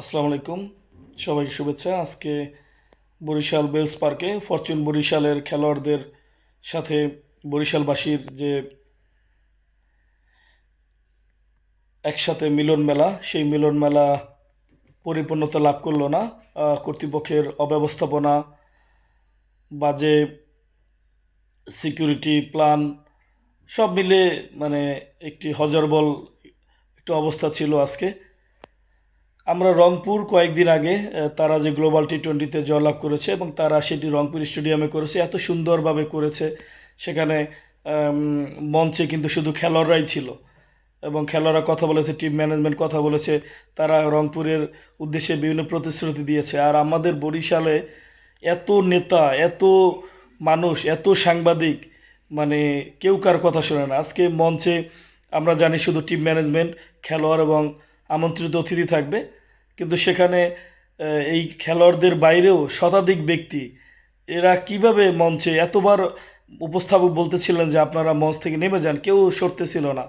আসসালামু আলাইকুম। সবাইকে শুভেচ্ছা। আজকে বরিশাল বেলস পার্কে ফরচুন বরিশালের খেলোয়াড়দের সাথে বরিশালবাসীর যে একসাথে মিলন মেলা, সেই মিলন মেলা পরিপূর্ণতা লাভ করল না। কর্তৃপক্ষের অব্যবস্থাপনা বাজে সিকিউরিটি প্ল্যান, সব মিলে মানে একটি হজরবল, একটু অবস্থা ছিল আজকে। আমরা রংপুর কয়েকদিন আগে তারা যে গ্লোবাল টি টোয়েন্টিতে জয়লাভ করেছে এবং তারা সেটি রংপুর স্টেডিয়ামে করেছে, এত সুন্দরভাবে করেছে। সেখানে মঞ্চে কিন্তু শুধু খেলোয়াড়রাই ছিল এবং খেলোয়াড়রা কথা বলেছে টিম ম্যানেজমেন্ট কথা বলেছে, তারা রংপুরের উদ্দেশ্যে বিভিন্ন প্রতিশ্রুতি দিয়েছে। আর আমাদের বরিশালে এত নেতা, এত মানুষ, এত সাংবাদিক মানে কেউ কার কথা শোনে না। আজকে মঞ্চে আমরা জানি শুধু টিম ম্যানেজমেন্ট খেলোয়াড় এবং আমন্ত্রিত অতিথি থাকবে। কিন্তু সেখানে এই খেলোয়াড়দের বাইরেও শতাধিক ব্যক্তি, এরা কীভাবে মঞ্চে এতবার উপস্থাপক বলতেছিলেন যে আপনারা মঞ্চ থেকে নেমে যান, কেউ সরতেছিল না।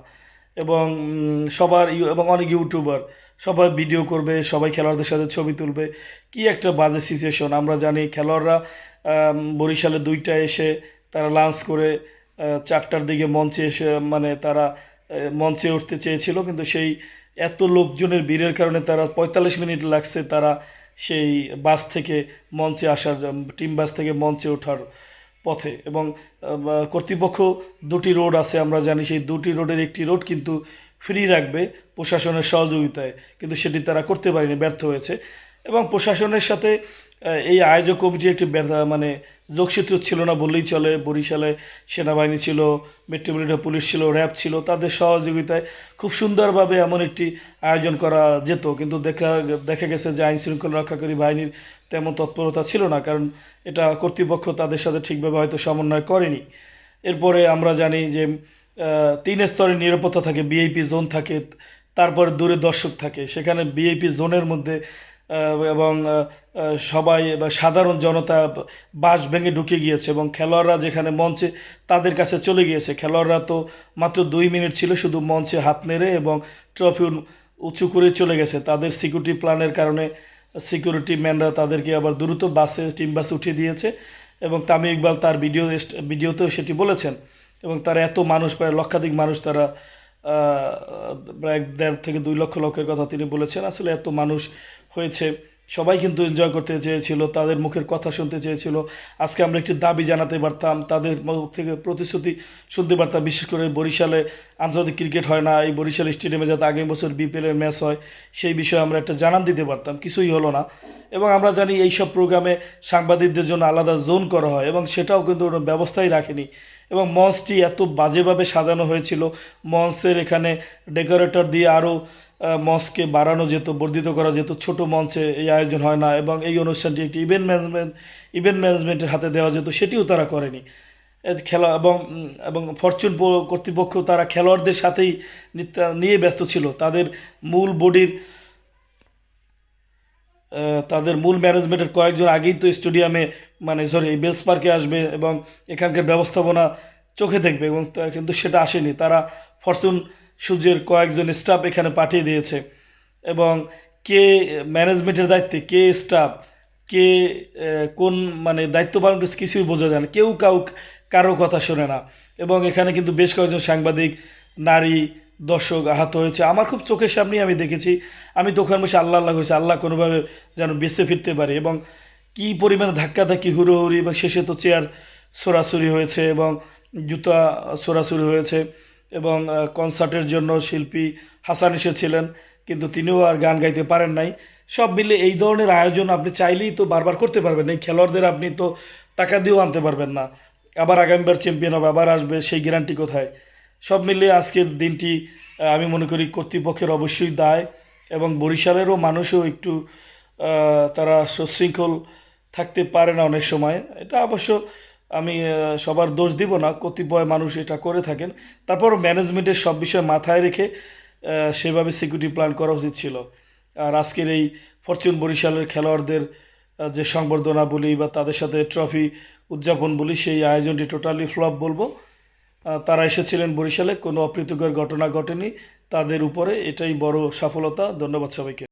এবং সবার এবং অনেক ইউটিউবার, সবাই ভিডিও করবে, সবাই খেলোয়াড়দের সাথে ছবি তুলবে। কি একটা বাজে সিচুয়েশন আমরা জানি খেলোয়াড়রা বরিশালে দুইটায় এসে তারা লাঞ্চ করে চারটার দিকে মঞ্চে এসে মানে তারা মঞ্চে উঠতে চেয়েছিল, কিন্তু সেই এত লোকজনের ভিড়ের কারণে তারা পঁয়তাল্লিশ মিনিট লাগছে তারা সেই বাস থেকে মঞ্চে আসার, টিম বাস থেকে মঞ্চে ওঠার পথে। এবং কর্তৃপক্ষ দুটি রোড আছে, আমরা জানি সেই দুটি রোডের একটি রোড কিন্তু ফ্রি রাখবে প্রশাসনের সহযোগিতায়। কিন্তু সেটি তারা করতে পারেনি, ব্যর্থ হয়েছে। এবং প্রশাসনের সাথে এই আয়োজক কমিটির একটি মানে যোগসূত্র ছিল না বললেই চলে। বরিশালে সেনাবাহিনী ছিল মেট্রোপলিটন পুলিশ ছিল, র্যাব ছিল, তাদের সহযোগিতায় খুব সুন্দরভাবে এমন একটি আয়োজন করা যেত। কিন্তু দেখা দেখা গেছে যে আইন শৃঙ্খলা রক্ষাকারী বাহিনীর তেমন তৎপরতা ছিল না, কারণ এটা কর্তৃপক্ষ তাদের সাথে ঠিকভাবে হয়তো সমন্বয় করেনি। এরপরে আমরা জানি যে তিন স্তরের নিরাপত্তা থাকে বিআইপি জোন থাকে, তারপরে দূরে দর্শক থাকে। সেখানে বিআইপি জোনের মধ্যে এবং সবাই বা সাধারণ জনতা বাস ভেঙে ঢুকে গিয়েছে এবং খেলোয়াড়রা যেখানে মঞ্চে তাদের কাছে চলে গিয়েছে। খেলোয়াড়রা তো মাত্র দুই মিনিট ছিল শুধু মঞ্চে হাত নেড়ে এবং ট্রফি উঁচু করে চলে গেছে। তাদের সিকিউরিটি প্ল্যানের কারণে সিকিউরিটি ম্যানরা তাদেরকে আবার দ্রুত বাসে টিম বাসে উঠিয়ে দিয়েছে এবং তামিম ইকবাল তার ভিডিও ভিডিওতেও সেটি বলেছেন এবং তারা এত মানুষ, প্রায় লক্ষাধিক মানুষ তারা প্রায় দেড় থেকে দুই লক্ষ লোকের কথা তিনি বলেছেন। আসলে এত মানুষ হয়েছে, সবাই কিন্তু এনজয় করতে চেয়েছিল, তাদের মুখের কথা শুনতে চেয়েছিল। আজকে আমরা একটি দাবি জানাতে পারতাম, তাদের মুখ থেকে প্রতিশ্রুতি শুনতে পারতাম, বিশেষ করে বরিশালে আন্তর্জাতিক ক্রিকেট হয় না, এই বরিশাল স্টেডিয়ামে যাতে আগামী বছর বিপিএলের ম্যাচ হয়, সেই বিষয়ে আমরা একটা জানান দিতে পারতাম, কিছুই হলো না। এবং আমরা জানি এই সব প্রোগ্রামে সাংবাদিকদের জন্য আলাদা জোন করা হয়, এবং সেটাও কিন্তু ব্যবস্থাই রাখেনি। এবং মঞ্চটি এত বাজেভাবে সাজানো হয়েছিল। মঞ্চের এখানে ডেকোরেটর দিয়ে আরও মঞ্চকে বাড়ানো যেত, বর্ধিত করা যেত। ছোট মঞ্চে এই আয়োজন হয় না এবং এই অনুষ্ঠানটি একটি ইভেন্ট ম্যানেজমেন্ট ইভেন্ট ম্যানেজমেন্টের হাতে দেওয়া যেত, সেটিও তারা করেনি। খেলা এবং এবং ফরচুন কর্তৃপক্ষ তারা খেলোয়াড়দের সাথেই নিয়ে ব্যস্ত ছিল। তাদের মূল বডির তাদের মূল ম্যানেজমেন্টের কয়েকজন আগেই তো স্টেডিয়ামে মানে সরি বেলস পার্কে আসবে এবং এখানকার ব্যবস্থাপনা চোখে দেখবে এবং কিন্তু সেটা আসেনি। তারা ফরচুন সূর্যের কয়েকজন স্টাফ এখানে পাঠিয়ে দিয়েছে এবং কে ম্যানেজমেন্টের দায়িত্বে, কে স্টাফ কে কোন মানে দায়িত্ব পালন কিছুই বোঝা যায় না। কেউ কাউ কারও কথা শোনে না এবং এখানে কিন্তু বেশ কয়েকজন সাংবাদিক, নারী দর্শক আহত হয়েছে। আমার খুব চোখের সামনেই আমি দেখেছি, আমি ওখানে বসে আল্লাহ আল্লাহ করেছি, আল্লাহ কোনোভাবে যেন বেঁচে ফিরতে পারি এবং কি পরিমাণে ধাক্কা ধাক্কাধাক্কি, হুড়োহুড়ি এবং শেষে তো চেয়ার ছোড়াছুরি হয়েছে এবং জুতা ছোড়াছুরি হয়েছে এবং কনসার্টের জন্য শিল্পী হাসান এসেছিলেন, কিন্তু তিনিও আর গান গাইতে পারেন নাই। সব মিলে এই ধরনের আয়োজন আপনি চাইলেই তো বারবার করতে পারবেন, এই খেলোয়াড়দের আপনি তো টাকা দিয়েও আনতে পারবেন না। আবার আগামীবার চ্যাম্পিয়ন হবে, আবার আসবে, সেই গ্যারান্টি কোথায়? সব মিলিয়ে আজকের দিনটি আমি মনে করি কর্তৃপক্ষের অবশ্যই দায় এবং বরিশালেরও মানুষও একটু তারা সুশৃঙ্খল থাকতে পারে না অনেক সময়। এটা অবশ্য আমি সবার দোষ দিব না কতিপয় মানুষ এটা করে থাকেন। তারপর ম্যানেজমেন্টের সব বিষয় মাথায় রেখে সেভাবে সিকিউরিটি প্ল্যান করা উচিত ছিল। আর আজকের এই ফরচুন বরিশালের খেলোয়াড়দের যে সংবর্ধনা বলি বা তাদের সাথে ট্রফি উদযাপন বলি সেই আয়োজনটি টোটালি ফ্লপ বলব। তারা এসেছিলেন বরিশালে। কোনো অপ্রীতিকর ঘটনা ঘটেনি। তাদের উপরে এটাই বড় সফলতা। ধন্যবাদ সবাইকে।